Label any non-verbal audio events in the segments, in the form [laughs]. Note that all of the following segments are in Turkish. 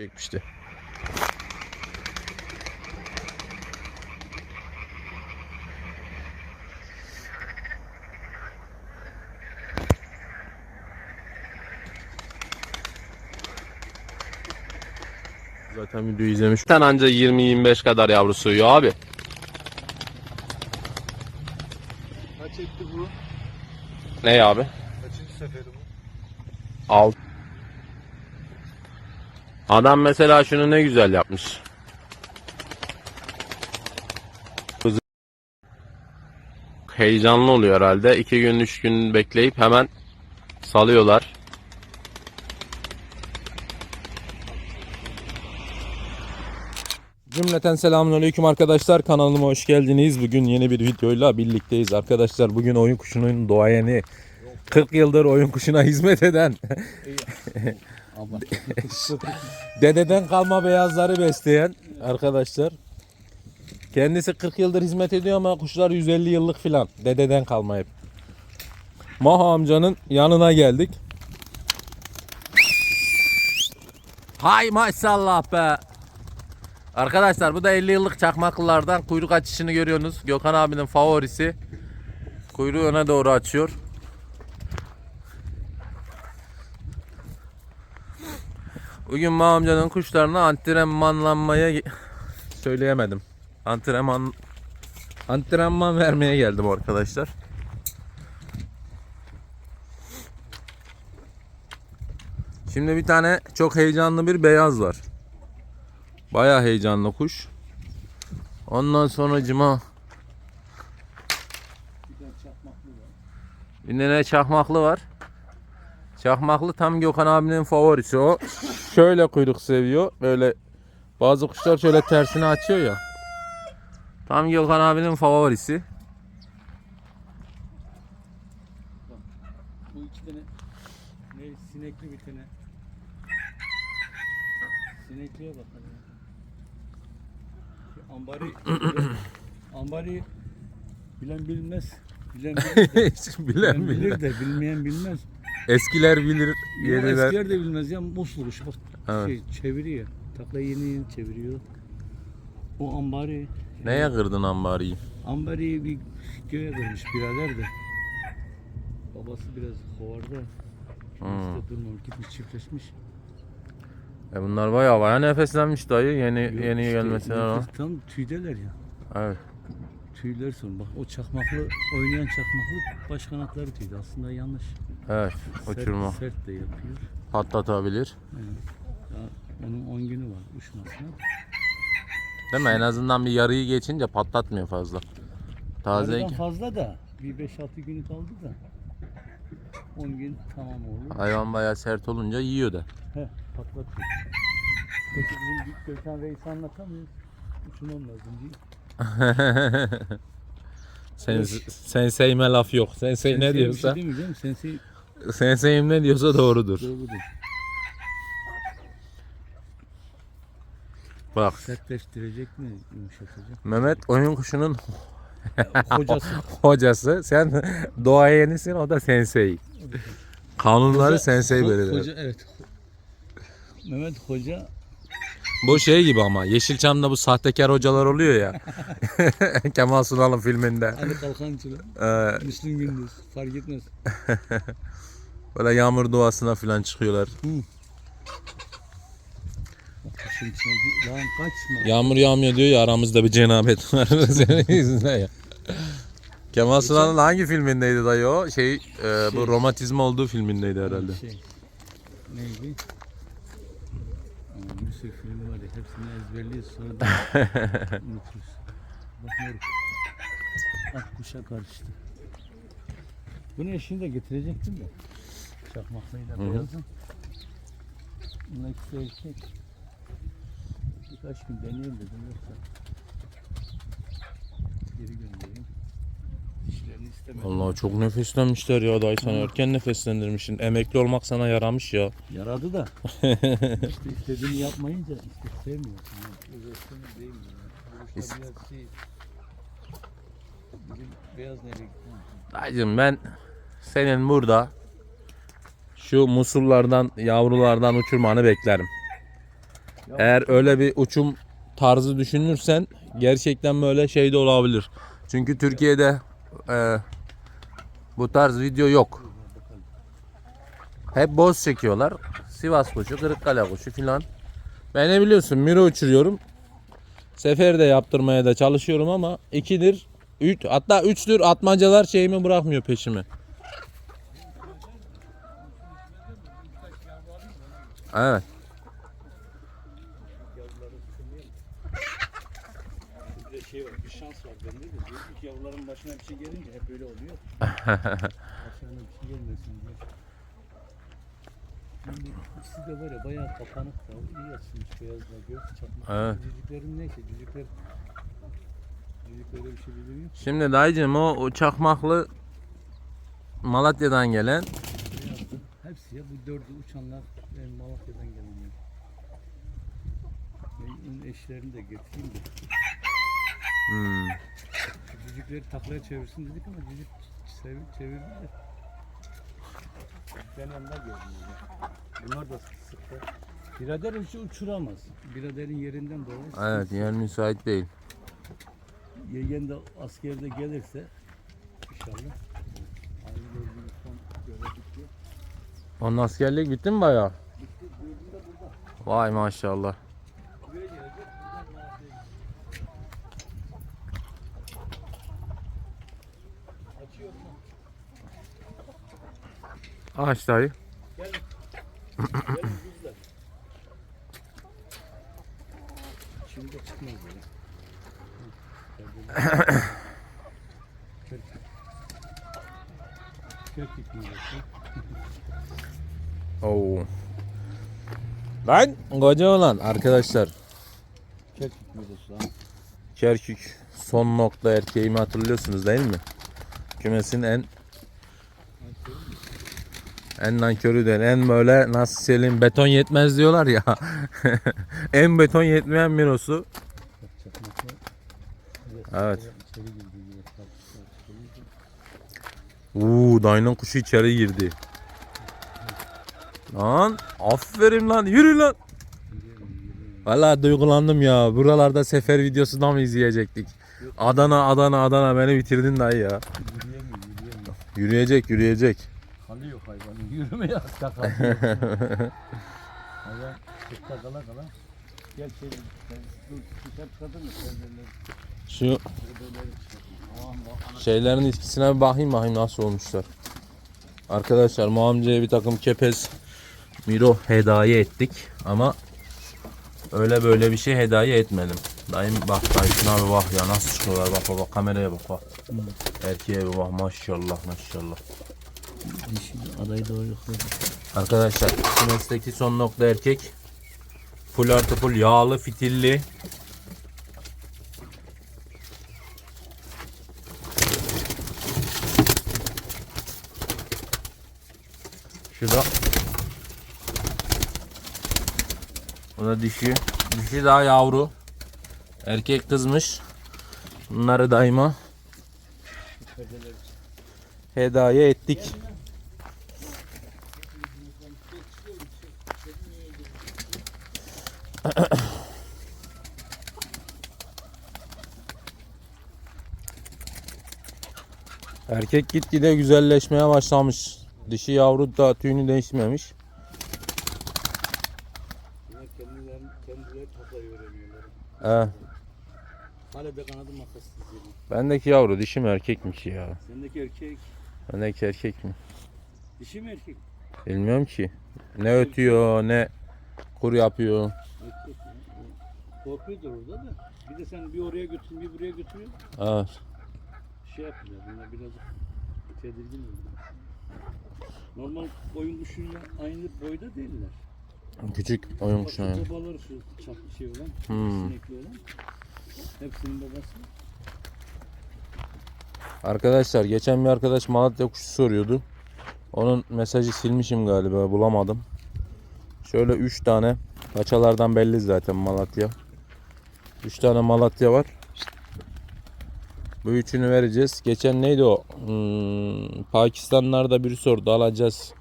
çekmişti. Zaten videoyu izlemiş. Sen anca 20-25 kadar yavrusu uyuyor abi. Kaç etti bu? Ne abi? Kaçıncı seferi bu? Alt. Adam mesela şunu ne güzel yapmış. Heyecanlı oluyor herhalde. İki gün, üç gün bekleyip hemen salıyorlar. Cümleten selamünaleyküm arkadaşlar kanalıma hoş geldiniz. Bugün yeni bir videoyla birlikteyiz arkadaşlar. Bugün oyun kuşunun doğayeni 40 yıldır oyun kuşuna hizmet eden [laughs] dededen kalma beyazları besleyen arkadaşlar. Kendisi 40 yıldır hizmet ediyor ama kuşlar 150 yıllık filan. Dededen kalma hep. Maho amcanın yanına geldik. Hay maşallah be. Arkadaşlar bu da 50 yıllık çakmaklılardan kuyruk açışını görüyorsunuz. Gökhan abinin favorisi. Kuyruğu öne doğru açıyor. Bugün Maho amcanın kuşlarına antrenmanlanmaya [laughs] söyleyemedim. Antrenman antrenman vermeye geldim arkadaşlar. Şimdi bir tane çok heyecanlı bir beyaz var. Baya heyecanlı kuş. Ondan sonra cima bir tane çakmaklı var. Çakmaklı tam Gökhan abinin favorisi o. Şöyle kuyruk seviyor. Böyle bazı kuşlar şöyle tersine açıyor ya. Tam Gökhan abinin favorisi. Bu iki tane ne sinekli bir tane. Sinekliye bakalım. Şu Ambari [clears throat] ambari bilen bilmez. Bilen [laughs] bilir de, bilen bilen bilir. de bilmeyen bilmez. Eskiler bilir. Yeniler. eskiler de bilmez ya muslu kuş bak Evet. şey çeviriyor. Takla yeni yeni çeviriyor. O ambari Neye kırdın ambariyi? Ambari'yi bir göğe kırmış birader de. Babası biraz hovarda. Hmm. Durmamış gitmiş çiftleşmiş. E bunlar baya baya nefeslenmiş dayı yeni Yok yeni işte, gelmesine rağmen. Tam tüydeler ya. Evet. Tüyler son. Bak o çakmaklı oynayan çakmaklı baş kanatları tüydü. Aslında yanlış. Evet. Sert- Uçurma. Sert, de yapıyor. Patlatabilir. Yani, daha onun 10 günü var uçmasına. Değil mi? En azından bir yarıyı geçince patlatmıyor fazla. Taze Aradan fazla da bir 5-6 günü kaldı da. 10 gün tamam olur. hayvan baya sert olunca yiyor da. He, patlatıyor. Peki bizim Gökhan Reis'i anlatamıyoruz. Uçurmam lazım diye. [laughs] Sen senseyime laf yok. Sensey ne Sensei'ye diyorsa, şey demeyeceğim. Sensei senseyim ne diyorsa doğrudur. doğrudur. Bak Sertleştirecek mi, yumuşatacak? Mehmet oyun kuşunun [laughs] Hocası. hocası. Sen doğayenisin o da sensei. Kanunları sensei Ho- belirler. Hoca evet. Mehmet Hoca Bu şey gibi ama Yeşilçam'da bu sahtekar hocalar oluyor ya. [laughs] Kemal Sunal'ın filminde. Ali Kalkancılı, Ee, Müslüm Gündüz fark etmez. [laughs] böyle yağmur duasına falan çıkıyorlar. Lan kaçma. Yağmur yağmıyor diyor ya aramızda bir cenabet var [laughs] senin yüzünden ya. Kemal Sunal'ın hangi filmindeydi dayı o? Şey, e, bu Şey. romatizma olduğu filmindeydi herhalde. Şey, neydi? Sürü film var ya hepsini ezberliyoruz sonra da [laughs] unuturuz. Bak moruk. Bak kuşa karıştı. Bunu eşini de getirecektim de. Çakmaklıyla beyazın. Bunlar ikisi erkek. Birkaç gün deneyelim dedim yoksa geri göndereyim. Allah çok nefeslenmişler ya dayı sen erken nefeslendirmişsin. Emekli olmak sana yaramış ya. Yaradı da. [laughs] işte istediğini yapmayınca işte sevmiyorsun. Özellikle değil mi? Bu biraz şey. Bizim beyaz nereye gitti? Dayıcım ben senin burada şu musullardan, yavrulardan uçurmanı beklerim. Eğer öyle bir uçum tarzı düşünürsen gerçekten böyle şey de olabilir. Çünkü Türkiye'de e, bu tarz video yok. Hep boz çekiyorlar. Sivas kuşu, Kırıkkale kuşu filan. Ben ne biliyorsun Miro uçuruyorum. Sefer de yaptırmaya da çalışıyorum ama ikidir, üç, hatta üçtür atmacalar şeyimi bırakmıyor peşimi. Evet. Bir de şey var, bir şans var bende de. Diyorsun ki yavruların başına bir şey gelince hep öyle oluyor. [laughs] Başlarına bir şey gelmesin diye. Şimdi ikisi de var ya bayağı kapanık da iyi açılmış beyazla göz çakmak. Evet. Cücüklerin neyse cücükler Cücük öyle bir şey bilmiyor. Şimdi dayıcım o, o çakmaklı Malatya'dan gelen. Hepsi ya bu dördü uçanlar benim Malatya'dan gelenler. Ben onun eşlerini de getireyim de. hmm, Şu Cücükleri taklaya çevirsin dedik ama cücük çevir, çevirdi de. Ben yanında gördüm. yani. Bunlar da sık sık da. Birader uçu uçuramaz. Biraderin yerinden dolayı. evet yer müsait değil. Yeğen de askerde gelirse inşallah. Onun askerlik bitti mi bayağı? Bitti. Gördüğüm de burada. Vay maşallah. Buraya gelecek. Buradan Malatya'ya gidecek. Açıyor mu? Aç dayı. Şimdi çıkmaz böyle. Kırk gitmeyeceksin. Oo. Lan koca olan arkadaşlar. Ha. Kerkük son nokta erkeğimi hatırlıyorsunuz değil mi? Kümesin en en nankörü değil. En böyle nasıl söyleyeyim beton yetmez diyorlar ya. [laughs] en beton yetmeyen Mirosu. Evet. Uuu dayının kuşu içeri girdi. Lan aferin lan yürü lan. Valla duygulandım ya. Buralarda sefer videosu da mı izleyecektik? Adana Adana Adana beni bitirdin dayı ya. Yürüyecek yürüyecek. Kalıyor hayvanın. [laughs] Yürümeye hasta kalıyor. [laughs] Hayvan kırkta kala kala. Gel şey, dışarı çıkardın mı? Şu şeylerin etkisine bir bakayım bakayım nasıl olmuşlar. Arkadaşlar Muamca'ya bir takım kepez Miro hediye ettik ama öyle böyle bir şey hediye etmedim. Dayım bak dayı şuna bir bak ya nasıl çıkıyorlar bak, bak kameraya bak bak. Erkeğe bir bak maşallah maşallah. Dişi adayı doğru yokladı. Arkadaşlar kümesteki son nokta erkek. Full artı full yağlı fitilli. Şu da Bu da dişi. Dişi daha yavru. Erkek kızmış. Bunları daima hediye ettik. Erkek gitgide güzelleşmeye başlamış. Dişi yavru da tüyünü değişmemiş. Kendileri taklayı öğreniyorlar. Hala da kanadı makasız bendeki yavru dişi mi erkek mi ya? Sendeki erkek, Bendeki erkek mi? dişi mi erkek? Bilmiyorum ki. Ne ötüyor ne kur yapıyor. Erkek mi? Korkuyordur orada da. Bir de sen bir oraya götür, bir buraya götürüyorsun. Evet. Şey yapıyorlar, bunlar biraz tedirgin oluyor. Normal oyun kuşuyla aynı boyda değiller. Küçük oyun kuşu. şu yani. babaları şu çaklı şey olan, Hmm. sinekli olan. Hepsinin babası. Arkadaşlar geçen bir arkadaş Malatya kuşu soruyordu. Onun mesajı silmişim galiba bulamadım. Şöyle 3 tane paçalardan belli zaten Malatya. 3 tane Malatya var. Bu üçünü vereceğiz. Geçen neydi o? Hmm, Pakistanlarda biri sordu alacağız.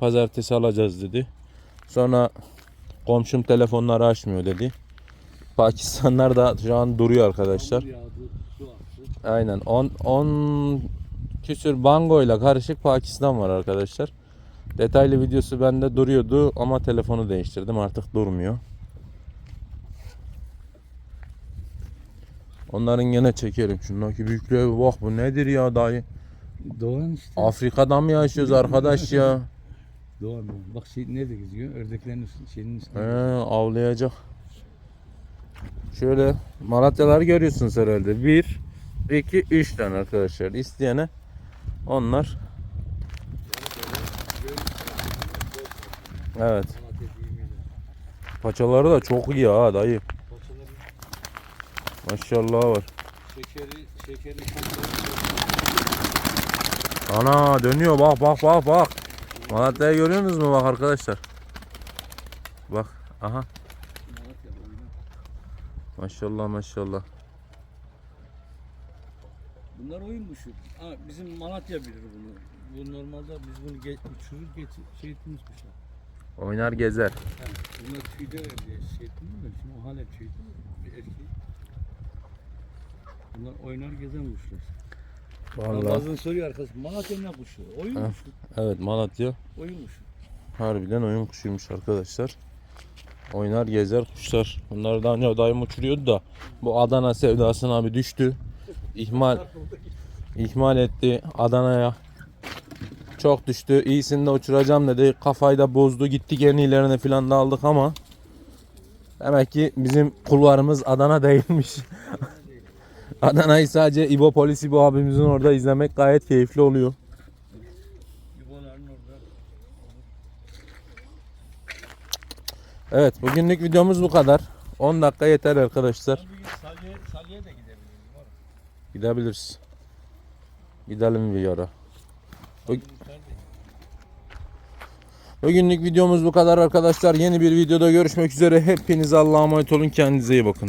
Pazartesi alacağız dedi. Sonra Komşum telefonları açmıyor dedi. Pakistanlar da şu an duruyor arkadaşlar. Aynen 10 10 küsür bango ile karışık Pakistan var arkadaşlar. Detaylı videosu bende duruyordu ama telefonu değiştirdim artık durmuyor. Onların gene çekerim. Şundaki büyüklüğe bir bak bu nedir ya dayı? Doğan işte. Afrika'da mı yaşıyoruz arkadaş ya? Doğan doğan. Bak şey nerede geziyor? Ördeklerin üstü, şeyin üstünde. He, avlayacak. Şöyle Malatyaları görüyorsunuz herhalde. 1, 2, 3 tane arkadaşlar. İsteyene onlar. Evet. Paçaları da çok iyi ha dayı. Maşallah var. şekeri, şekeri Ana dönüyor bak bak bak bak. Malatya'yı görüyorsunuz mu bak arkadaşlar. Bak aha. Maşallah maşallah. Bunlar oyun kuşu. Ha, bizim Malatya bilir bunu. Bu normalde biz bunu ge- uçurur getir, şey ettiğimiz kuşlar. Oynar gezer. Yani bunlar tüyde şey etmiyor da şimdi o hala tüyde bir erkek. Bunlar oynar gezen kuşlar. Vallahi. Bazen soruyor arkadaş Malatya ne kuşu? Oyun Ha. kuşu. Evet Malatya Oyun kuşu. Harbiden oyun kuşuymuş arkadaşlar. Oynar gezer kuşlar. Bunları daha önce dayım uçuruyordu da bu Adana sevdasına bir düştü. İhmal ihmal etti Adana'ya. Çok düştü. İyisini de uçuracağım dedi. Kafayı da bozdu. Gittik en iyilerini falan da aldık ama demek ki bizim kulvarımız Adana değilmiş. [laughs] Adana'yı sadece İbo Polis İbo abimizin orada izlemek gayet keyifli oluyor. Evet bugünlük videomuz bu kadar. 10 dakika yeter arkadaşlar. Gidebiliriz. Gidelim bir ara. Bu- Bugünlük videomuz bu kadar arkadaşlar. Yeni bir videoda görüşmek üzere. Hepinize Allah'a emanet olun. Kendinize iyi bakın.